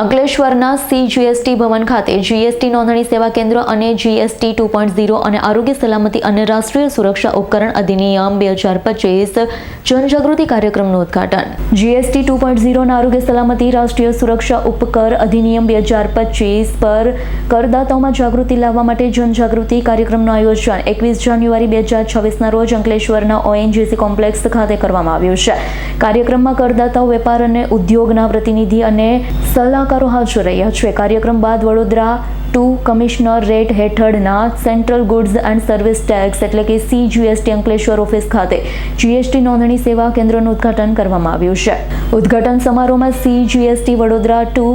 અંકલેશ્વરના C GST ભવન ખાતે GST નોંધણી સેવા કેન્દ્ર અને જીએસટી ટુ પોઈન્ટ ઝીરો અને આરોગ્ય સલામતી અને રાષ્ટ્રીય સુરક્ષા ઉપકરણ અધિનિયમ બે હજાર પચીસ જનજાગૃતિ કાર્યક્રમનું ઉદઘાટન. જીએસટી ટુ પોઈન્ટ ઝીરો આરોગ્ય સલામતી રાષ્ટ્રીય સુરક્ષા ઉપકર અધિનિયમ બે હજાર પચીસ પર કરદાતાઓમાં જાગૃતિ લાવવા માટે જનજાગૃતિ કાર્યક્રમનું આયોજન એકવીસ જાન્યુઆરી બે હજાર છવ્વીસના રોજ અંકલેશ્વરના ઓએનજીસી કોમ્પ્લેક્સ ખાતે કરવામાં આવ્યું છે. કાર્યક્રમમાં કરદાતાઓ, વેપાર અને ઉદ્યોગના પ્રતિનિધિ અને સલાહકારો હાજર રહ્યા છે. કાર્યક્રમ બાદ વડોદરા ટુ કમિશનર રેટ હેઠળના central goods and service tax એટલે કે સી જીએસટી અંકલેશ્વર ઓફિસ ખાતે જીએસટી નોંધણી સેવા કેન્દ્રનું ઉદ્ઘાટન કરવામાં આવ્યું છે. ઉદ્ઘાટન સમારોહમાં સી જીએસટી વડોદરા ટુ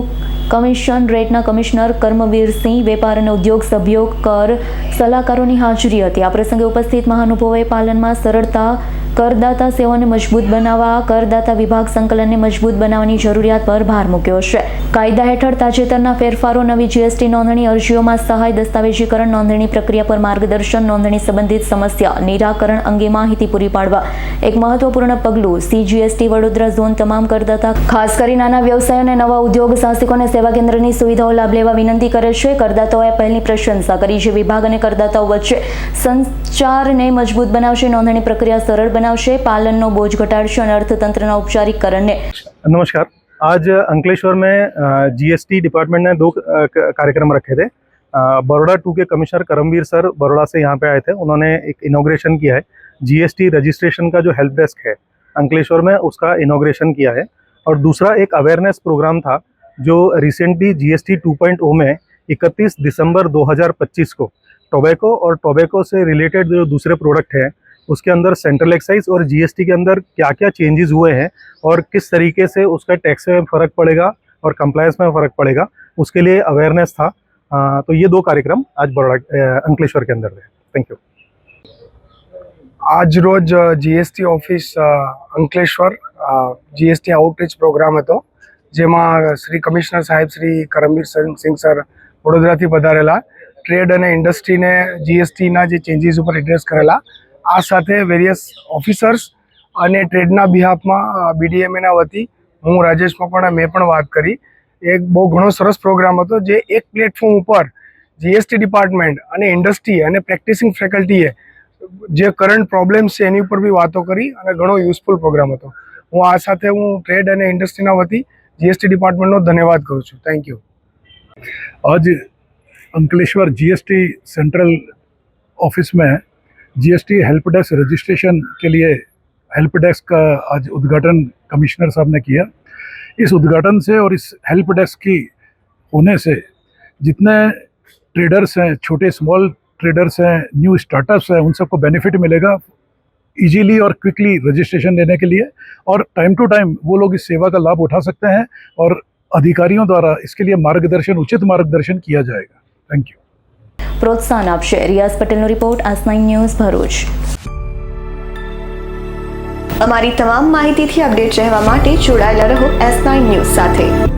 કમિશન રેટના કમિશનર કર્મવીરસિંહ વેપાર અને ઉદ્યોગ સભ્યો કર સલાહકારોની હાજરી હતી. આ પ્રસંગે ઉપસ્થિત મહાનુભાવોએ પાલનમાં સરળતા, કરદાતા સેવાને મજબૂત બનાવવા, કરદાતા વિભાગ સંકલનને મજબૂત બનાવવાની જરૂરિયાત પર ભાર મૂક્યો છે. કાયદા હેઠળ તાજેતરના ફેરફારો, નવી જીએસટી નોંધણી, અરજીઓમાં સહાય, દસ્તાવેજીકરણ નોંધણી પ્રક્રિયા પર માર્ગદર્શન નોંધણી સંબંધિત સમસ્યા, નિરાકરણ અંગે માહિતી પૂરી પાડવા. એક મહત્વપૂર્ણ પગલું સીજીએસટી વડોદરા ઝોન તમામ કરદાતા, ખાસ કરી નાના વ્યવસાય અને નવા ઉદ્યોગ સાહસિકોને સેવા કેન્દ્રની સુવિધાઓ લાભ લેવા વિનંતી કરે છે કરદાતાઓએ પહેલની પ્રશંસા કરી છે વિભાગ અને કરદાતાઓ વચ્ચે સંચારને મજબૂત બનાવશે નોંધણી પ્રક્રિયા સરળ બનાવશે પાલનનો બોજ ઘટાડશે અને અર્થતંત્રના ઔપચારિકરણને नमस्कार आज अंकलेश्वर में जीएसटी डिपार्टमेंट ने दो अ, क- कार्यक्रम रखे थे अ, बड़ौदा टू के कमिश्नर करमवीर सर बड़ौदा से यहाँ पे आए थे उन्होंने एक इनोग्रेशन किया है जीएसटी रजिस्ट्रेशन का जो हेल्प डेस्क है अंकलेश्वर में उसका इनोग्रेशन किया है और दूसरा एक अवेयरनेस प्रोग्राम था जो रिसेंटली जीएसटी 2.0 में 31 दिसंबर 2025 को टोबैको और टोबैको से रिलेटेड जो दूसरे प्रोडक्ट हैं उसके अंदर सेंट्रल एक्साइज और जीएसटी के अंदर क्या क्या चेंजेस हुए हैं और किस तरीके से उसका टैक्स में फ़र्क पड़ेगा और कंप्लायंस में फ़र्क पड़ेगा उसके लिए अवेयरनेस था अ, तो ये दो कार्यक्रम आज बड़ोड़ा अ, अंकलेश्वर के अंदर थे थैंक यू આજ રોજ જીએસટી ઓફિસ અ, અંકલેશ્વર જીએસટી આઉટરીચ પ્રોગ્રામ હતો જેમાં શ્રી કમિશનર સાહેબ શ્રી કરમવીર સિંહ સર વડોદરાથી પધારેલા, ટ્રેડ અને ઇન્ડસ્ટ્રીને જીએસટીના જે ચેન્જીસ ઉપર એડ્રેસ કરેલા, આ સાથે વેરિયસ ઓફિસર્સ અને ટ્રેડના બિહાફમાં બીડીએમએના વતી હું રાજેશ મકવાણા મેં પણ વાત કરી. એક બહુ ઘણો સરસ પ્રોગ્રામ હતો જે એક પ્લેટફોર્મ ઉપર જીએસટી ડિપાર્ટમેન્ટ અને ઇન્ડસ્ટ્રી અને પ્રેક્ટિસિંગ ફેકલ્ટીએ જે કરંટ પ્રોબ્લેમ્સ છે એની ઉપર બી વાતો કરી અને ઘણો યુઝફુલ પ્રોગ્રામ હતો. હું આ સાથે હું ટ્રેડ અને ઇન્ડસ્ટ્રીના વતી જીએસટી ડિપાર્ટમેન્ટનો ધન્યવાદ કરું છું થેન્ક યુ आज अंकलेश्वर जीएसटी सेंट्रल ऑफिस में जीएसटी हेल्प डेस्क रजिस्ट्रेशन के लिए हेल्प डेस्क का आज उद्घाटन कमिश्नर साहब ने किया इस उद्घाटन से और इस हेल्प डेस्क की होने से जितने ट्रेडर्स हैं छोटे स्मॉल ट्रेडर्स हैं न्यू स्टार्टअप्स हैं उन सबको बेनिफिट मिलेगा इजीली और क्विकली रजिस्ट्रेशन लेने के लिए और टाइम टू टाइम वो लोग इस सेवा का लाभ उठा सकते हैं और अधिकारियों द्वारा इसके लिए मार्गदर्शन उचित मार्गदर्शन किया जाएगा थैंक यू પ્રોત્સાહન આપશે રિયાઝ પટેલનો રિપોર્ટ આસ નાઇન ન્યૂઝ ભરૂચ અમારી તમામ માહિતીથી અપડેટ રહેવા માટે જોડાયેલા રહો એસ નાઇન ન્યૂઝ સાથે